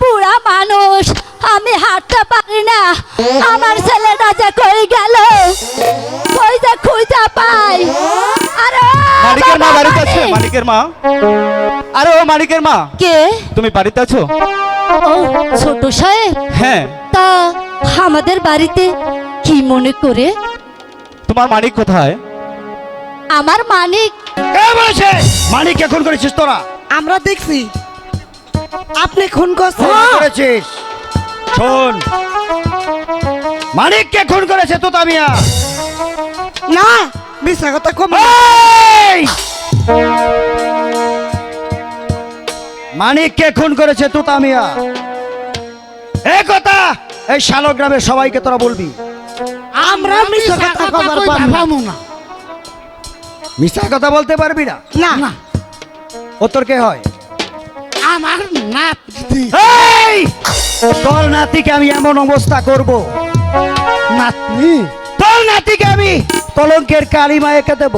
বুড়া মানুষ আমি হাঁটতে পারি না। আমার ছেলেটা যে কই গেল? পাই? মা ও মা। কে? তুমি বাড়িতে আছো? ছোট হ্যাঁ। তা আমাদের বাড়িতে কি মনে করে? তোমার কোথায়? আমার মানিক। মানিক এখন করেছিস তোরা? আমরা দেখছি। আপনি খুন করেছিস। শোন। মানিককে খুন করেছে তো তামিয়া না মিথ্যা কথা কম! মানিককে খুন করেছে তুতামিয়া এ কথা! এই শালক গ্রামের সবাইকে তোরা বলবি। আমরা মিথ্যা কথা কবার পারব না। মিথ্যা কথা বলতে পারবি না? না। ও তোর কে হয়? আমার নাতি। এই! তোর নাতিকে আমি এমন অবস্থা করব। নাতনি? তোর নাতিকে আমি কলঙ্কের কালিমা এঁকে দেব।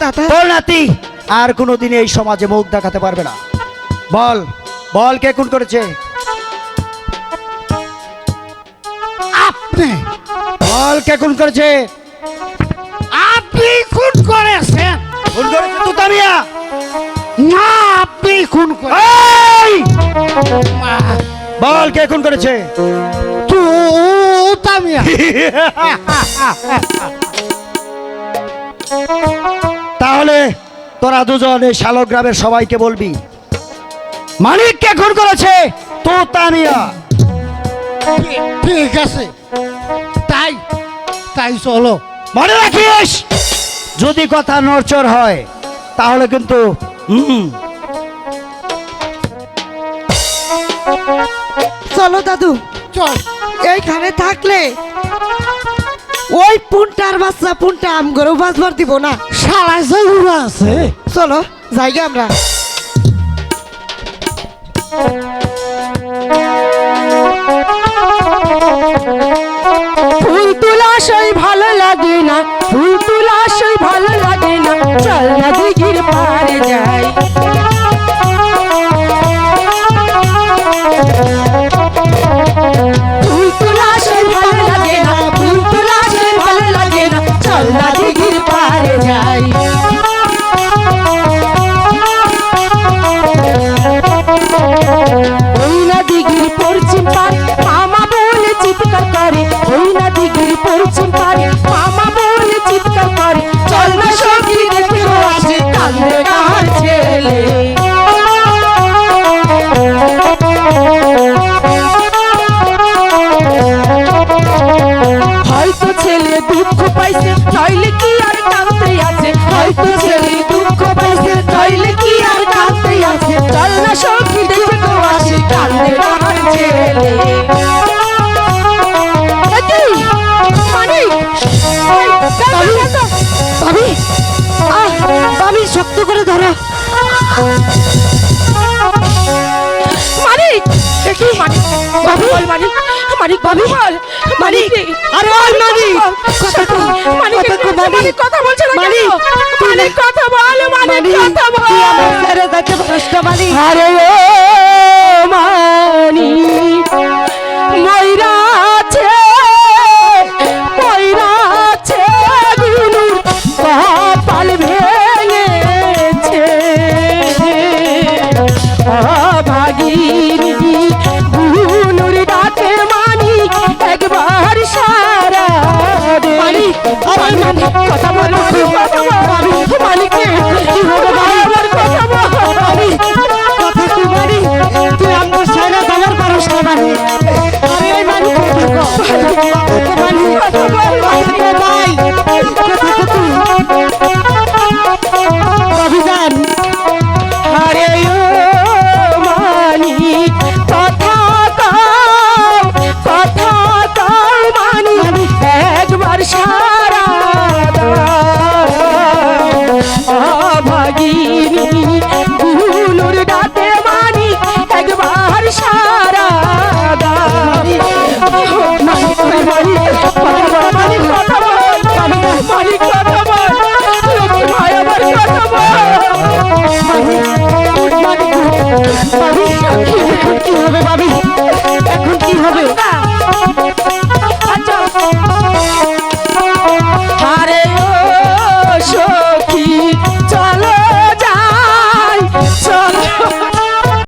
দাদা। তোর নাতি আর কোনোদিন এই সমাজে মুখ দেখাতে পারবে না। বল বল কে খুন করেছে? আপনি। বল কে খুন করেছে? আপনি খুন খুন এই! বল কে খুন করেছে? তাহলে তোরা দুজন এই শালক গ্রামের সবাইকে বলবি মানিক কে খুন করেছে? তো তামিয়া ঠিক আছে। তাই তাই চলো। মনে রাখিস যদি কথা নড়চড় হয় তাহলে কিন্তু হুম চলো দাদু। চল। এইখানে থাকলে ওই পুনটার বাচ্চা পুনটা আম গরু বাঁচবার দিব না। সারা যে আছে। চলো জায়গা আমরা। চল দিঘির পারে যাই। হয়তো ছেলে দুঃখ পাইছে নইলে কি আর কাঁদতে আছে? চল না সখী দেখে তো আসে কান্দে কার ছেলে একি, মানিক, ওই, কান্দো, কান্দো। বাবি। আহ বাবি শক্ত করে ধরো। মানিক একটু মানিক? বল মানিক মানিক ভাবি বল মানিক। আরে বল মানিক। কথা কো মানিক মানিক। কথা বলছে না মানিক, মানিক কথা বল মানিক কথা বল। তুই আমার সাথে যাইতে মানিক। আরে ও মানিক।